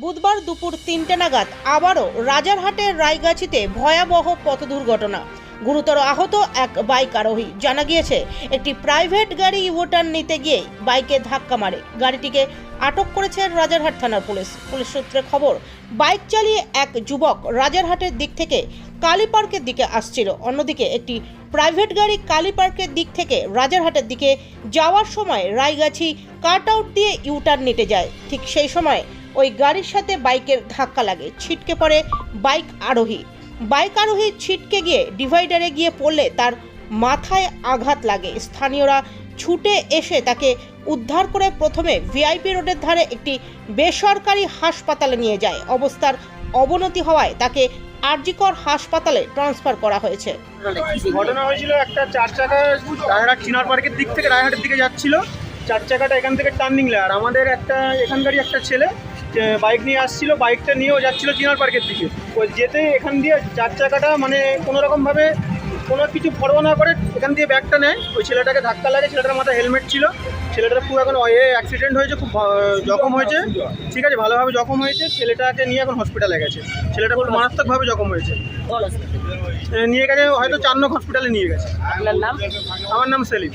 বুধবার দুপুর তিনটে নাগাদ আবারও রাজারহাটের রায়গাছিতে ভয়াবহ পথ দুর্ঘটনা। গুরুতর আহত এক বাইক আরোহী। জানা গিয়েছে, একটি প্রাইভেট গাড়ি ইউটার্ন নিতে গিয়ে বাইকে ধাক্কা মারে। গাড়িটিকে আটক করেছে রাজারহাট থানার পুলিশ। পুলিশ সূত্রে খবর, বাইক চালিয়ে এক যুবক রাজারহাটের দিক থেকে কালী পার্কের দিকে আসছিল। অন্যদিকে একটি প্রাইভেট গাড়ি কালী পার্কের দিক থেকে রাজারহাটের দিকে যাওয়ার সময় রায়গাছি কাট আউট দিয়ে ইউটার্ন নিতে যায়। ঠিক সেই সময় ওই গাড়ির সাথে বাইকের ধাক্কা লাগে, ছিটকে পড়ে বাইক আরোহী। বাইক আরোহী ছিটকে গিয়ে ডিভাইডারে গিয়ে পড়লে তার মাথায় আঘাত লাগে। স্থানীয়রা ছুটে এসে তাকে উদ্ধার করে প্রথমে ভিআইপি রোডের ধারে একটি বেসরকারি হাসপাতালে নিয়ে যায়। অবস্থার অবনতি হওয়ায় তাকে আরজিকর হাসপাতালে ট্রান্সফার করা হয়েছে। ঘটনা হয়েছিল একটা চার চাকা রায়হাট চিনার পার্কের দিক থেকে, রায়হাটের দিকে যাচ্ছিল। চার চাকাটা এখান থেকে টার্নিং আর আমাদের একটা এখানকারই একটা ছেলে বাইক নিয়ে আসছিল বাইকটা নিয়েও যাচ্ছিল চিনার পার্কের দিকে। ওই যেতে এখান দিয়ে চার চাকাটা মানে কোনো রকমভাবে কোনো কিছু পরোয়া না করে এখান দিয়ে ব্যাগটা নেয়। ওই ছেলেটাকে ধাক্কা লাগে ছেলেটার মাথায় হেলমেট ছিল। ছেলেটার খুব এখন এ অ্যাক্সিডেন্ট হয়েছে খুব জখম হয়েছে। ঠিক আছে ভালোভাবে জখম হয়েছে। ছেলেটাকে নিয়ে এখন হসপিটালে গেছে। ছেলেটা খুব মারাত্মকভাবে জখম হয়েছে। নিয়ে গেছে হয়তো চার নক হসপিটালে নিয়ে গেছে। আপনার নাম? আমার নাম সেলিম।